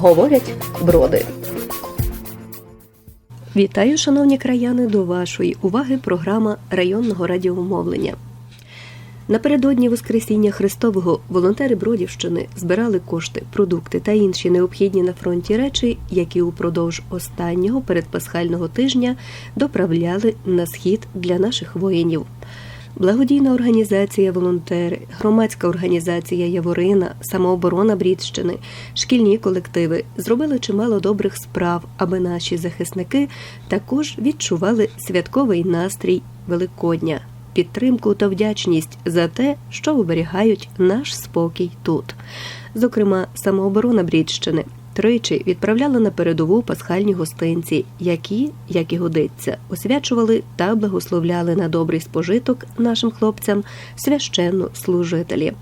говорять броди. Вітаю, шановні краяни, до вашої уваги програма районного радіомовлення. Напередодні Воскресіння Христового волонтери Бродівщини збирали кошти, продукти та інші необхідні на фронті речі, які упродовж останнього передпасхального тижня доправляли на схід для наших воїнів. Благодійна організація Волонтери, громадська організація Яворина, самооборона Брідщини, шкільні колективи зробили чимало добрих справ, аби наші захисники також відчували святковий настрій Великодня, підтримку та вдячність за те, що оберігають наш спокій тут. Зокрема, самооборона Брідщини тричі відправляла на передову пасхальні гостинці, які, як і годиться, освячували та благословляли на добрий спожиток нашим хлопцям священну служителі.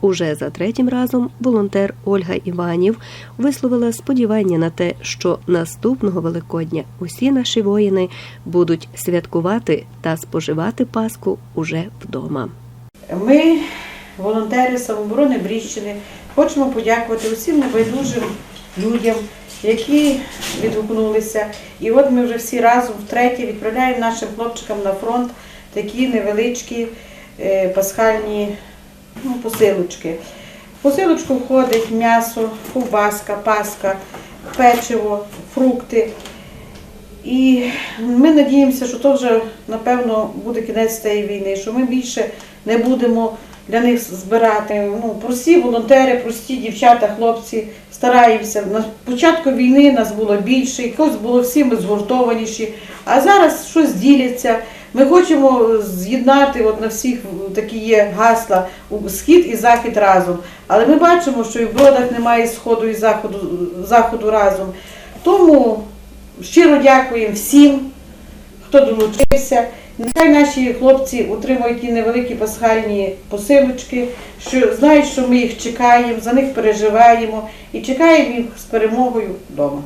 Уже за третім разом волонтер Ольга Іванів висловила сподівання на те, що наступного Великодня усі наші воїни будуть святкувати та споживати Пасху уже вдома. Ми, волонтери самооборони Бріщини, хочемо подякувати усім небайдужим людям, які відгукнулися. І от ми вже всі разом втретє відправляємо нашим хлопчикам на фронт такі невеличкі е, пасхальні ну, посилочки. В посилочку входить м'ясо, ковбаска, паска, печиво, фрукти. І ми надіємося, що то вже, напевно, буде кінець цієї війни, що ми більше не будемо для них збирати. Ну, прості волонтери, прості дівчата, хлопці стараємося. На початку війни нас було більше, якось було всі ми згуртованіші, а зараз щось діляться. Ми хочемо з'єднати от на всіх такі є гасла схід і захід разом. Але ми бачимо, що і в бродах немає сходу і заходу, заходу разом. Тому щиро дякуємо всім, хто долучився. Нехай наші хлопці отримують ті невеликі пасхальні посилочки, що знають, що ми їх чекаємо, за них переживаємо і чекаємо їх з перемогою вдома.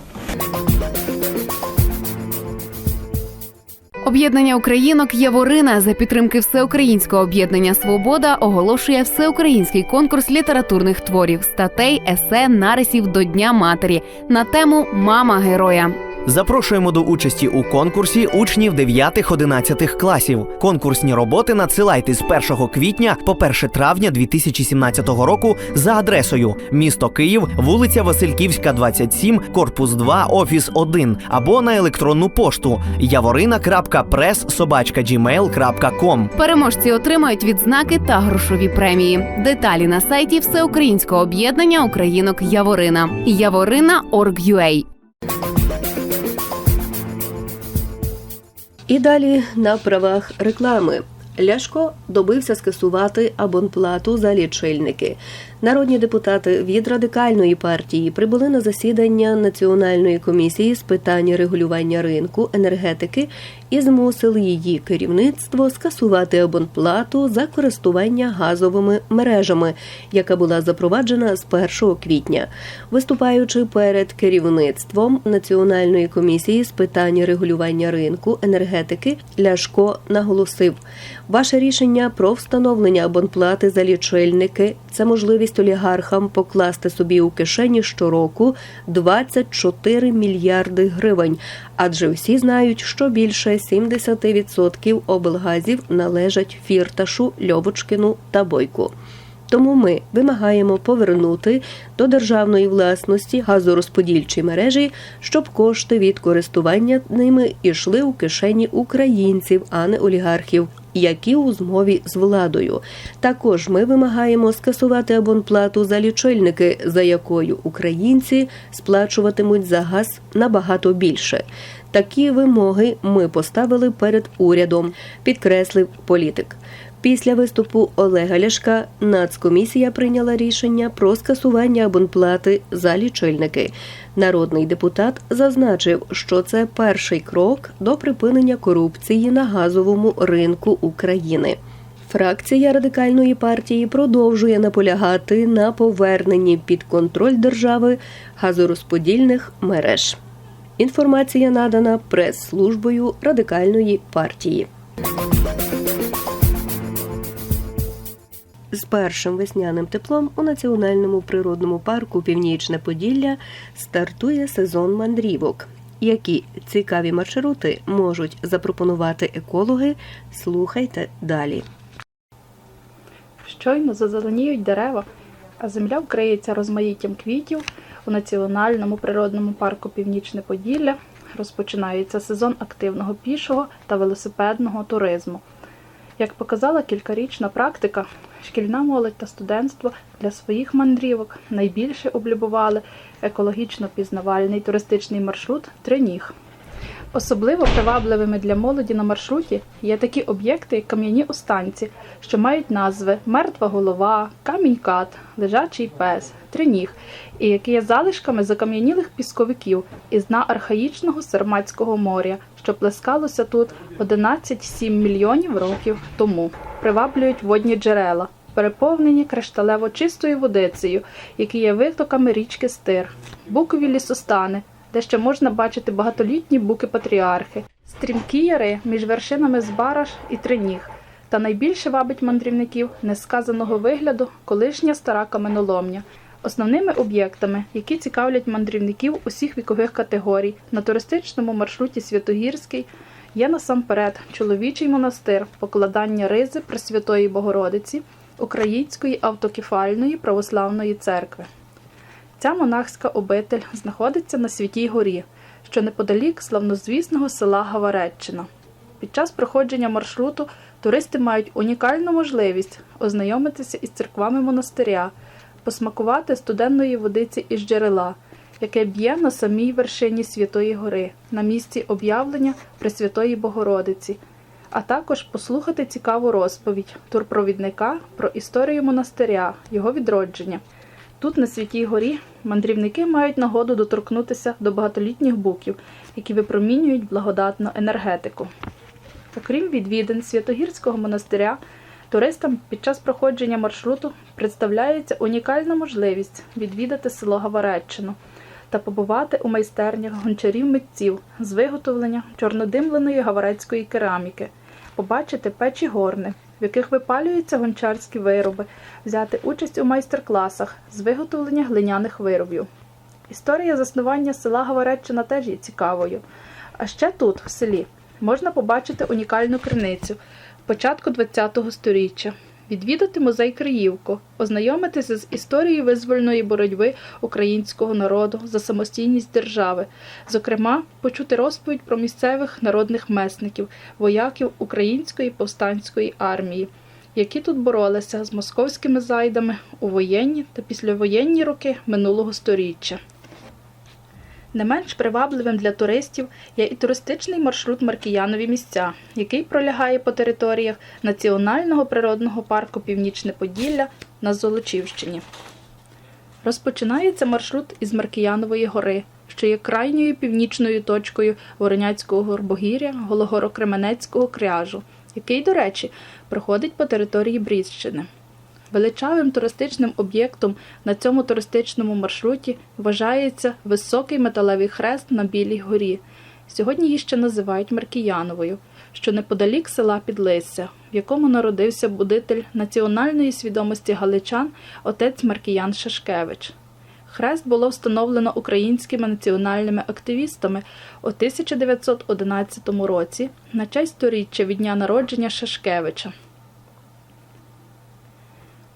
Об'єднання українок Яворина за підтримки Всеукраїнського об'єднання Свобода оголошує всеукраїнський конкурс літературних творів, статей, есе, нарисів до Дня матері на тему Мама героя. Запрошуємо до участі у конкурсі учнів 9-11 класів. Конкурсні роботи надсилайте з 1 квітня по 1 травня 2017 року за адресою місто Київ, вулиця Васильківська, 27, корпус 2, офіс 1 або на електронну пошту yavorina.press.gmail.com Переможці отримають відзнаки та грошові премії. Деталі на сайті Всеукраїнського об'єднання українок Яворина. Яворина.org.ua І далі на правах реклами. Ляшко добився скасувати абонплату за лічильники. Народні депутати від радикальної партії прибули на засідання Національної комісії з питань регулювання ринку енергетики і змусили її керівництво скасувати абонплату за користування газовими мережами, яка була запроваджена з 1 квітня. Виступаючи перед керівництвом Національної комісії з питань регулювання ринку енергетики, Ляшко наголосив: ваше рішення про встановлення абонплати за лічильники це можливість олігархам покласти собі у кишені щороку 24 мільярди гривень, адже всі знають, що більше 70% облгазів належать Фірташу, Льовочкину та Бойку. Тому ми вимагаємо повернути до державної власності газорозподільчі мережі, щоб кошти від користування ними йшли у кишені українців, а не олігархів, які у змові з владою. Також ми вимагаємо скасувати абонплату за лічильники, за якою українці сплачуватимуть за газ набагато більше. Такі вимоги ми поставили перед урядом, підкреслив політик. Після виступу Олега Ляшка Нацкомісія прийняла рішення про скасування абонплати за лічильники. Народний депутат зазначив, що це перший крок до припинення корупції на газовому ринку України. Фракція радикальної партії продовжує наполягати на поверненні під контроль держави газорозподільних мереж. Інформація надана прес-службою радикальної партії. З першим весняним теплом у національному природному парку Північне Поділля стартує сезон мандрівок. Які цікаві маршрути можуть запропонувати екологи? Слухайте далі. Щойно зазеленіють дерева, а земля вкриється розмаїттям квітів у національному природному парку Північне Поділля. Розпочинається сезон активного пішого та велосипедного туризму. Як показала кількарічна практика, шкільна молодь та студентство для своїх мандрівок найбільше облюбували екологічно пізнавальний туристичний маршрут Триніг. Особливо привабливими для молоді на маршруті є такі об'єкти, як кам'яні останці, що мають назви Мертва голова, камінь-кат, лежачий пес, триніг, і які є залишками закам'янілих пісковиків із дна архаїчного Сарматського моря, що плескалося тут 11,7 мільйонів років тому. Приваблюють водні джерела, переповнені кришталево чистою водицею, які є витоками річки Стир, букові лісостани, де ще можна бачити багатолітні буки-патріархи, стрімкі яри між вершинами Збараш і Триніг. Та найбільше вабить мандрівників несказаного вигляду колишня стара каменоломня. Основними об'єктами, які цікавлять мандрівників усіх вікових категорій на туристичному маршруті Святогірський, є насамперед чоловічий монастир покладання ризи Пресвятої Богородиці Української автокефальної православної церкви. Ця монахська обитель знаходиться на Святій Горі, що неподалік славнозвісного села Гавареччина. Під час проходження маршруту туристи мають унікальну можливість ознайомитися із церквами монастиря, посмакувати студенної водиці із джерела, яке б'є на самій вершині Святої Гори, на місці об'явлення Пресвятої Богородиці, а також послухати цікаву розповідь турпровідника про історію монастиря, його відродження. Тут, на Святій Горі, мандрівники мають нагоду доторкнутися до багатолітніх буків, які випромінюють благодатну енергетику. Окрім відвідин Святогірського монастиря, туристам під час проходження маршруту представляється унікальна можливість відвідати село Гавареччину та побувати у майстернях гончарів митців з виготовлення чорнодимленої гаварецької кераміки, побачити печі горни, в яких випалюються гончарські вироби, взяти участь у майстер-класах з виготовлення глиняних виробів. Історія заснування села Говореччина теж є цікавою. А ще тут, в селі, можна побачити унікальну криницю початку ХХ століття, відвідати музей Криївко, ознайомитися з історією визвольної боротьби українського народу за самостійність держави, зокрема, почути розповідь про місцевих народних месників, вояків української повстанської армії, які тут боролися з московськими зайдами у воєнні та післявоєнні роки минулого століття. Не менш привабливим для туристів є і туристичний маршрут Маркіянові місця, який пролягає по територіях Національного природного парку Північне Поділля на Золочівщині. Розпочинається маршрут із Маркіянової гори, що є крайньою північною точкою Вороняцького горбогір'я Гологоро-Кременецького кряжу, який, до речі, проходить по території Брізщини. Величавим туристичним об'єктом на цьому туристичному маршруті вважається високий металевий хрест на Білій горі. Сьогодні її ще називають Маркіяновою, що неподалік села Підлисся, в якому народився будитель національної свідомості галичан отець Маркіян Шашкевич. Хрест було встановлено українськими національними активістами у 1911 році на честь сторіччя від дня народження Шашкевича.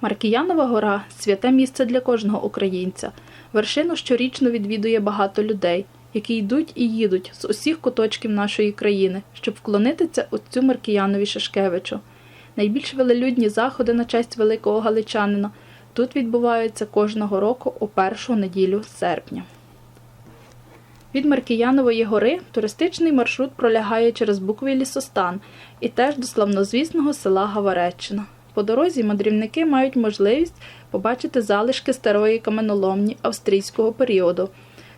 Маркіянова гора святе місце для кожного українця. Вершину щорічно відвідує багато людей, які йдуть і їдуть з усіх куточків нашої країни, щоб вклонитися отцю Маркіянові Шашкевичу. Найбільш велелюдні заходи на честь великого галичанина тут відбуваються кожного року у першу неділю серпня. Від Маркіянової гори туристичний маршрут пролягає через буквий лісостан і теж до славнозвісного села Гавареччина. По дорозі мандрівники мають можливість побачити залишки старої каменоломні австрійського періоду,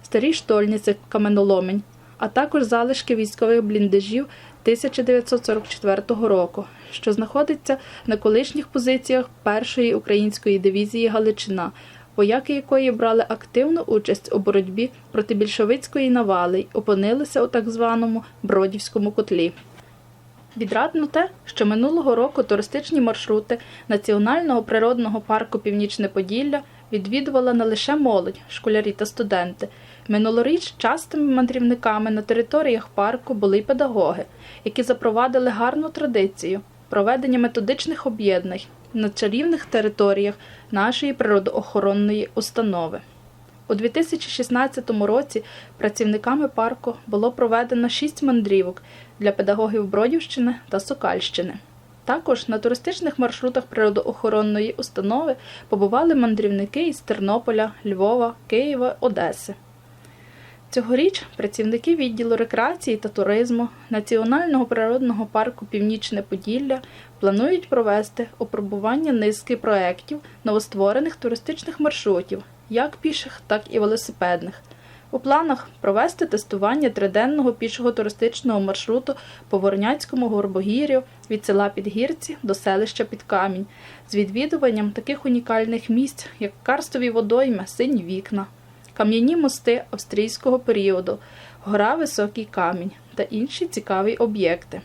старі штольниці каменоломень, а також залишки військових бліндажів 1944 року, що знаходиться на колишніх позиціях першої української дивізії Галичина, вояки якої брали активну участь у боротьбі проти більшовицької навали й опинилися у так званому Бродівському котлі. Відрадно те, що минулого року туристичні маршрути Національного природного парку Північне Поділля відвідувала не лише молодь, школярі та студенти. Минулоріч частими мандрівниками на територіях парку були й педагоги, які запровадили гарну традицію проведення методичних об'єднань на чарівних територіях нашої природоохоронної установи. У 2016 році працівниками парку було проведено шість мандрівок для педагогів Бродівщини та Сокальщини. Також на туристичних маршрутах природоохоронної установи побували мандрівники із Тернополя, Львова, Києва, Одеси. Цьогоріч працівники відділу рекреації та туризму Національного природного парку Північне Поділля планують провести опробування низки проєктів новостворених туристичних маршрутів, як піших, так і велосипедних. У планах провести тестування триденного пішого туристичного маршруту по Ворняцькому горбогір'ю від села Підгірці до селища Підкамінь з відвідуванням таких унікальних місць, як карстові водойми, сині вікна, кам'яні мости австрійського періоду, гора Високий Камінь та інші цікаві об'єкти.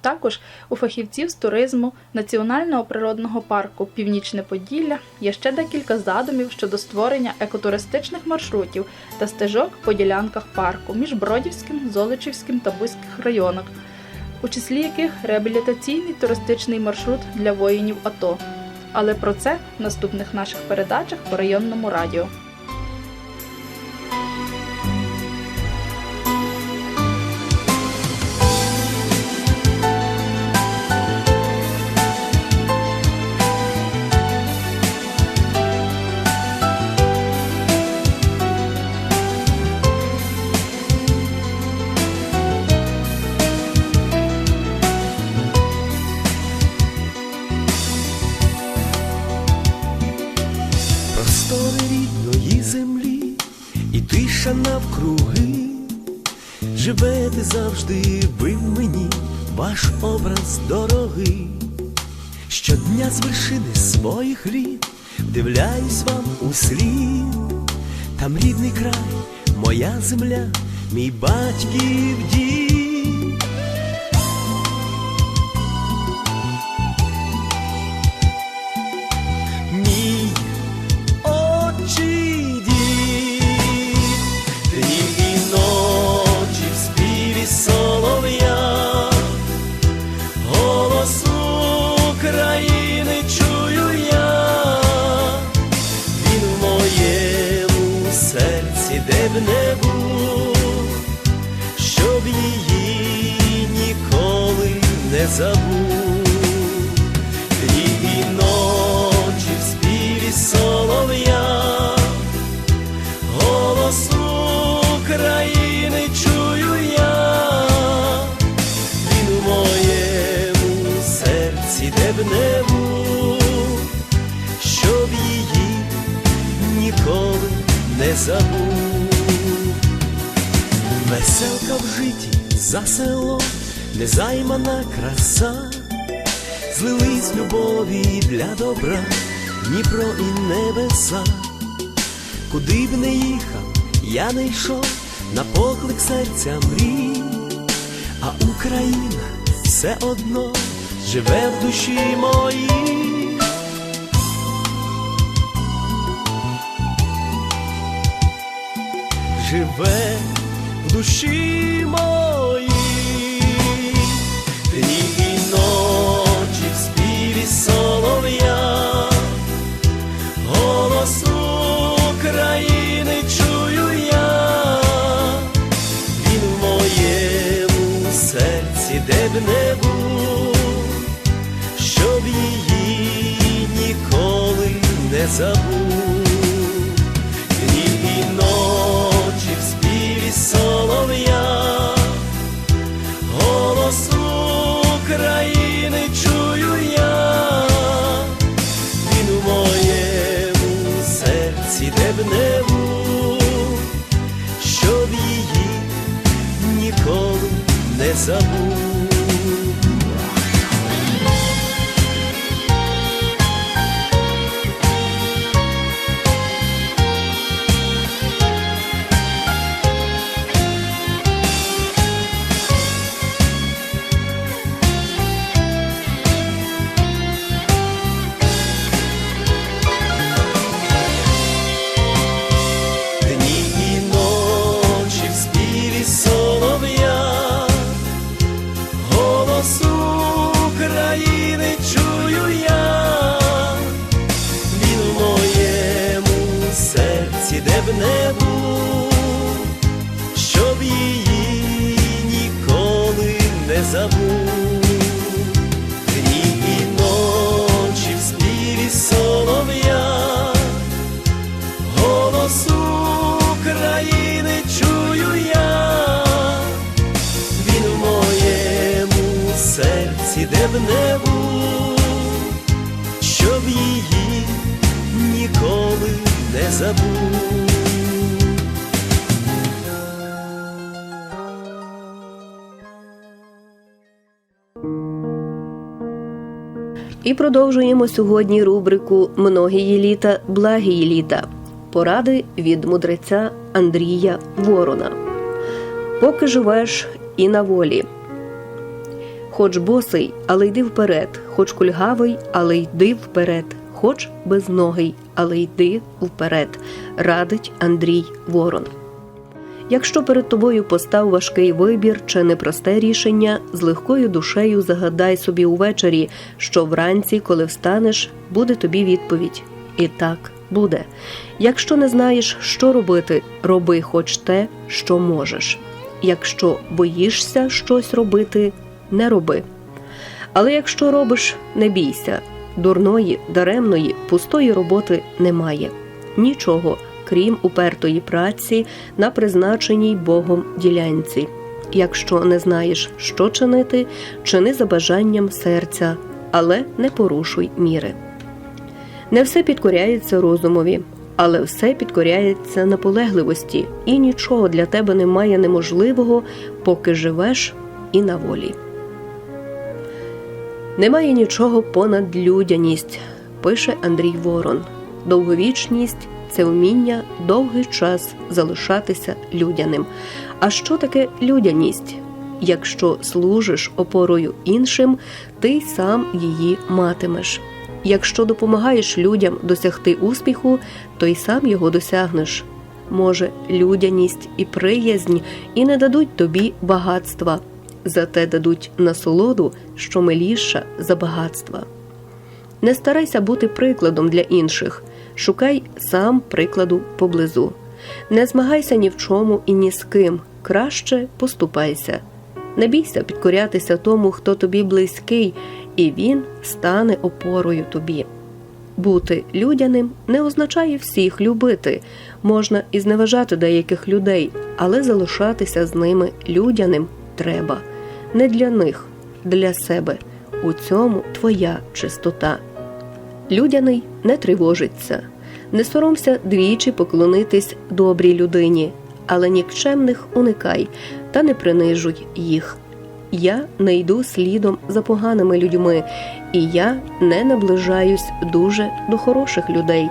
Також у фахівців з туризму Національного природного парку Північне Поділля є ще декілька задумів щодо створення екотуристичних маршрутів та стежок по ділянках парку між Бродівським, Золочівським та Бузьких районах, у числі яких реабілітаційний туристичний маршрут для воїнів АТО. Але про це в наступних наших передачах по районному радіо. Вдивляюсь вам у слід. Там рідний край, моя земля, мій батьків дім. Злились любові для добра, Дніпро і небеса, куди б не їхав, я не йшов на поклик серця мрій, а Україна все одно живе в душі моїй. Живе в душі моїй, не В небу, щоб її ніколи не забув. Не забув. І продовжуємо сьогодні рубрику Многії літа, благії літа. Поради від мудреця Андрія Ворона. Поки живеш і на волі. Хоч босий, але йди вперед, хоч кульгавий, але йди вперед, хоч безногий, але йди вперед, радить Андрій Ворон. Якщо перед тобою постав важкий вибір чи непросте рішення, з легкою душею загадай собі увечері, що вранці, коли встанеш, буде тобі відповідь. І так буде. Якщо не знаєш, що робити, роби хоч те, що можеш. Якщо боїшся щось робити, не роби. Але якщо робиш, не бійся. Дурної, даремної, пустої роботи немає. Нічого, крім упертої праці на призначеній Богом ділянці. Якщо не знаєш, що чинити, чини за бажанням серця, але не порушуй міри. Не все підкоряється розумові, але все підкоряється наполегливості, і нічого для тебе немає неможливого, поки живеш і на волі. Немає нічого понад людяність, пише Андрій Ворон. Довговічність це вміння довгий час залишатися людяним. А що таке людяність? Якщо служиш опорою іншим, ти сам її матимеш. Якщо допомагаєш людям досягти успіху, то й сам його досягнеш. Може, людяність і приязнь і не дадуть тобі багатства, зате дадуть насолоду, що миліша за багатства. Не старайся бути прикладом для інших, шукай сам прикладу поблизу. Не змагайся ні в чому і ні з ким, краще поступайся. Не бійся підкорятися тому, хто тобі близький, і він стане опорою тобі. Бути людяним не означає всіх любити. Можна і зневажати деяких людей, але залишатися з ними людяним треба. Не для них, для себе. У цьому твоя чистота. Людяний не тривожиться. Не соромся двічі поклонитись добрій людині, але нікчемних уникай та не принижуй їх. Я не йду слідом за поганими людьми, і я не наближаюсь дуже до хороших людей.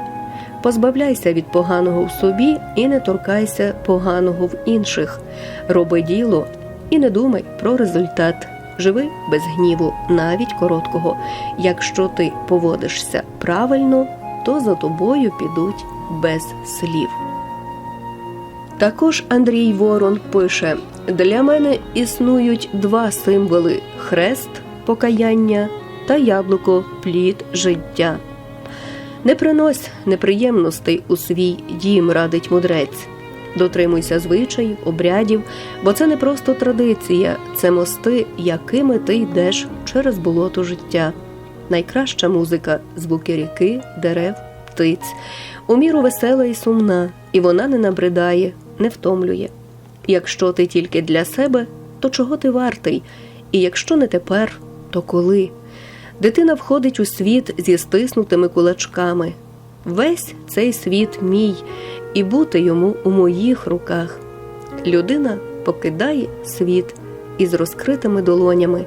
Позбавляйся від поганого в собі і не торкайся поганого в інших. Роби діло і не думай про результат. Живи без гніву, навіть короткого. Якщо ти поводишся правильно, то за тобою підуть без слів. Також Андрій Ворон пише: для мене існують два символи: хрест покаяння та яблуко плід життя. Не принось неприємностей у свій дім, радить мудрець. Дотримуйся звичаїв, обрядів, бо це не просто традиція, це мости, якими ти йдеш через болото життя. Найкраща музика звуки ріки, дерев, птиць, у міру весела і сумна, і вона не набридає, не втомлює. Якщо ти тільки для себе, то чого ти вартий? І якщо не тепер, то коли? Дитина входить у світ зі стиснутими кулачками. Весь цей світ мій, і бути йому у моїх руках. Людина покидає світ із розкритими долонями.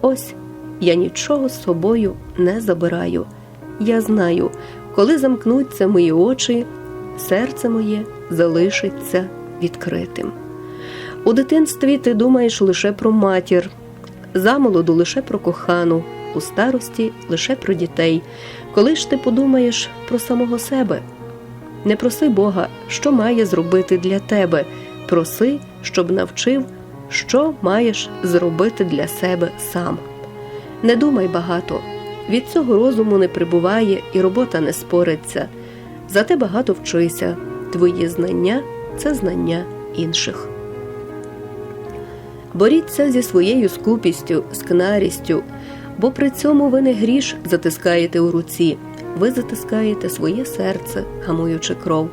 Ось я нічого з собою не забираю. Я знаю, коли замкнуться мої очі, серце моє залишиться відкритим. У дитинстві ти думаєш лише про матір, замолоду лише про кохану, у старості лише про дітей. Коли ж ти подумаєш про самого себе? Не проси Бога, що має зробити для тебе. Проси, щоб навчив, що маєш зробити для себе сам. Не думай багато. Від цього розуму не прибуває і робота не спориться. Зате багато вчися. Твої знання це знання інших. Боріться зі своєю скупістю, скнарістю, бо при цьому ви не гріш затискаєте у руці, ви затискаєте своє серце, гамуючи кров,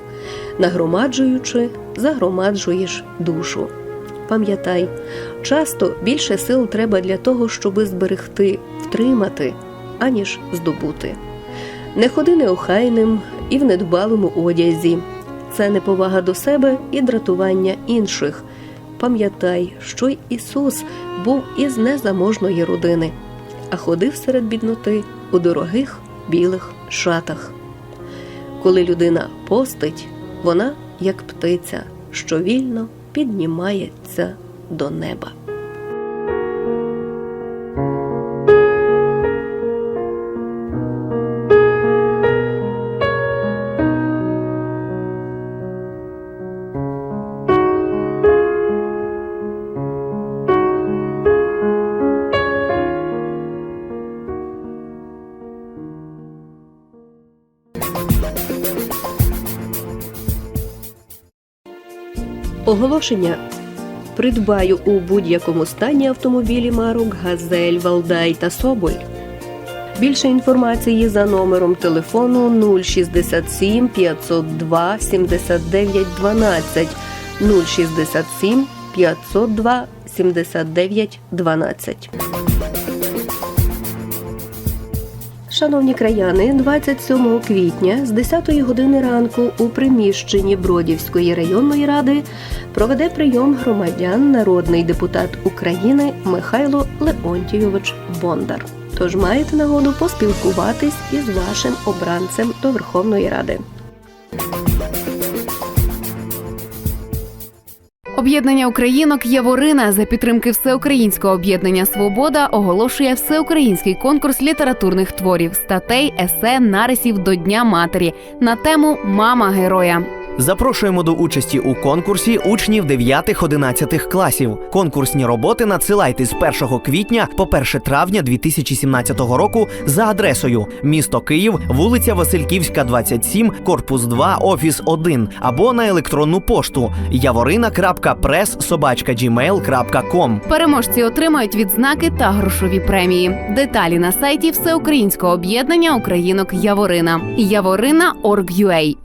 нагромаджуючи, загромаджуєш душу. Пам'ятай, часто більше сил треба для того, щоби зберегти, втримати, аніж здобути. Не ходи неохайним і в недбалому одязі. Це неповага до себе і дратування інших. Пам'ятай, що й Ісус був із незаможної родини, а ходив серед бідноти у дорогих білих шатах. Коли людина постить, вона як птиця, що вільно піднімається до неба. Оголошення придбаю у будь-якому стані автомобілі марок Газель, Валдай та Соболь. Більше інформації за номером телефону 067 502 79 12 067 502 79 12. Шановні краяни, 27 квітня з 10 години ранку у приміщенні Бродівської районної ради проведе прийом громадян народний депутат України Михайло Леонтійович Бондар. Тож маєте нагоду поспілкуватись із вашим обранцем до Верховної Ради. Об'єднання українок Яворина за підтримки Всеукраїнського об'єднання Свобода оголошує всеукраїнський конкурс літературних творів, статей, есе, нарисів до Дня матері на тему Мама героя. Запрошуємо до участі у конкурсі учнів 9-11 класів. Конкурсні роботи надсилайте з 1 квітня по 1 травня 2017 року за адресою місто Київ, вулиця Васильківська, 27, корпус 2, офіс 1 або на електронну пошту yavorina.press.gmail.com Переможці отримають відзнаки та грошові премії. Деталі на сайті Всеукраїнського об'єднання українок Яворина. Яворина.org.ua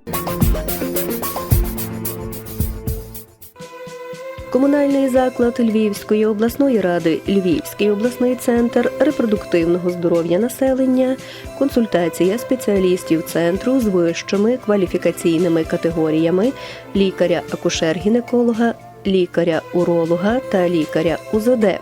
Комунальний заклад Львівської обласної ради, Львівський обласний центр репродуктивного здоров'я населення, консультація спеціалістів центру з вищими кваліфікаційними категоріями лікаря-акушер-гінеколога, лікаря-уролога та лікаря-УЗД.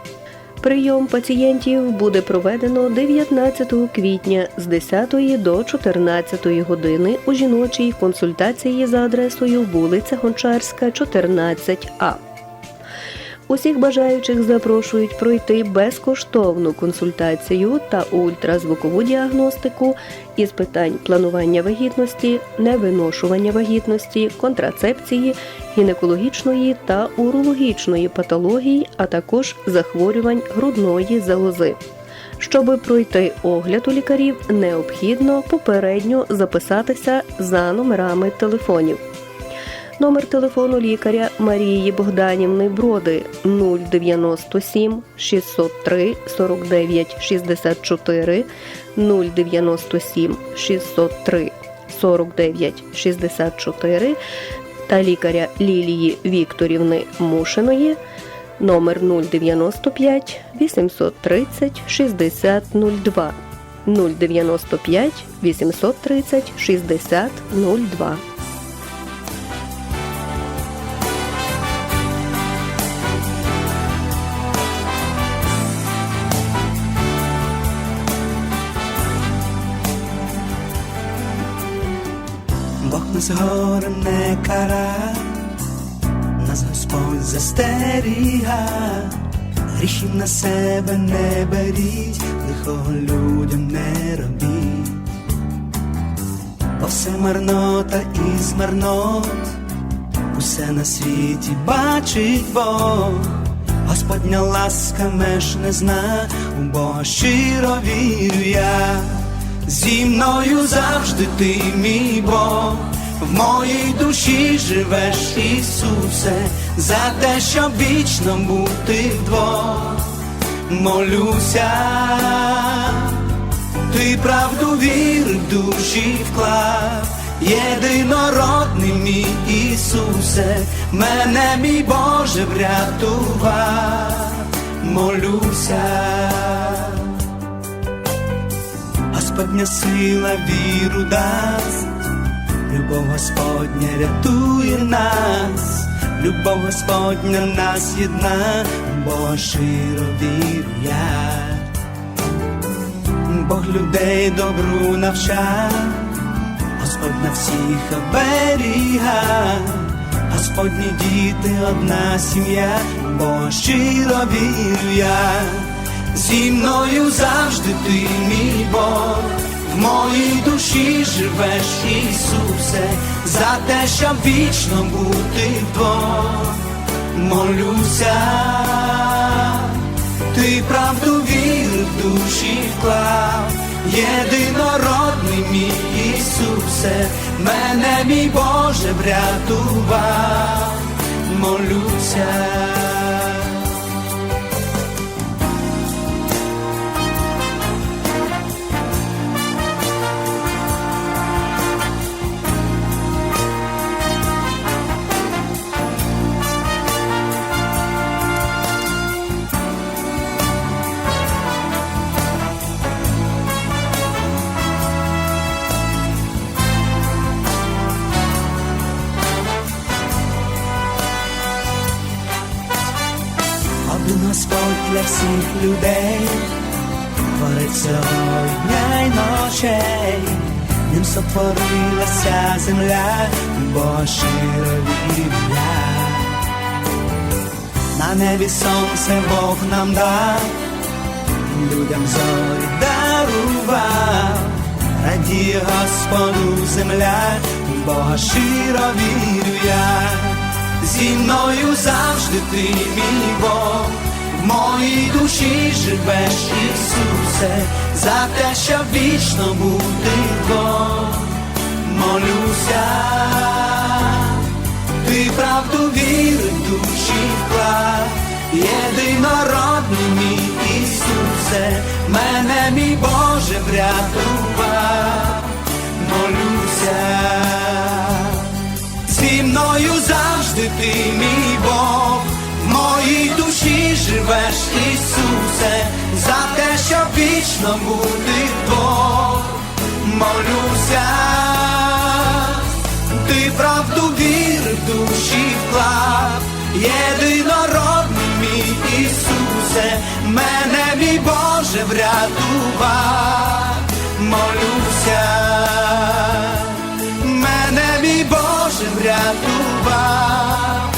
Прийом пацієнтів буде проведено 19 квітня з 10 до 14 години у жіночій консультації за адресою вулиця Гончарська, 14А. Усіх бажаючих запрошують пройти безкоштовну консультацію та ультразвукову діагностику із питань планування вагітності, невиношування вагітності, контрацепції, гінекологічної та урологічної патологій, а також захворювань грудної залози. Щоб пройти огляд у лікарів, необхідно попередньо записатися за номерами телефонів. Номер телефону лікаря Марії Богданівни Броди 097 603 49 64 097 603 49 64 та лікаря Лілії Вікторівни Мушиної номер 095 830 60 02 095 830 60 02 Горем не кара, нас Господь застеріга, грішів на себе не беріть, лихого людям не робіть, бо все марнота і змарнот, усе на світі бачить Бог. Господня ласка меж не зна, у Бога щиро вірю я. Зі мною завжди ти, мій Бог, в моїй душі живеш, Ісусе, за те, щоб вічно бути вдвох. Молюся, ти правду віри в душі вклав, єдинородний мій Ісусе, мене, мій Боже, врятував, молюся. Господня сила віру дасть, любов Господня рятує нас, любов Господня нас єдна, бо щиро вірю я. Бог людей добру навча, Господь на всіх оберіга, Господні діти, одна сім'я, бо щиро вірю я, зі мною завжди ти, мій Бог, моїй душі живеш, Ісусе, за те, щоб вічно бути вдвох, молюся ти правду віру в душі вклав, єдинородний мій Ісусе, мене мій Боже врятував, молюся. Людей, творить всього дня й ночей, ним сотворилася земля, бо щиро вірю. На небі сонце Бог нам дав, людям зорі дарував, радіє Господу земля, Бога щиро вірю я зі мною завжди ти, мій Бог, моїй душі живеш, Ісусе, за те, щоб вічно бути вдвох. Молюся, ти правду віри душі вклав, єдинородний мій Ісусе, мене мій Боже врятував, молюся зі мною завжди ти, мій живеш, Ісусе, за те, щоб вічно бути вдвох, молюся, ти правду віри в душі вклав, єдинородний мій Ісусе, мене мій Боже врятував, молюся мене мій Боже врятував.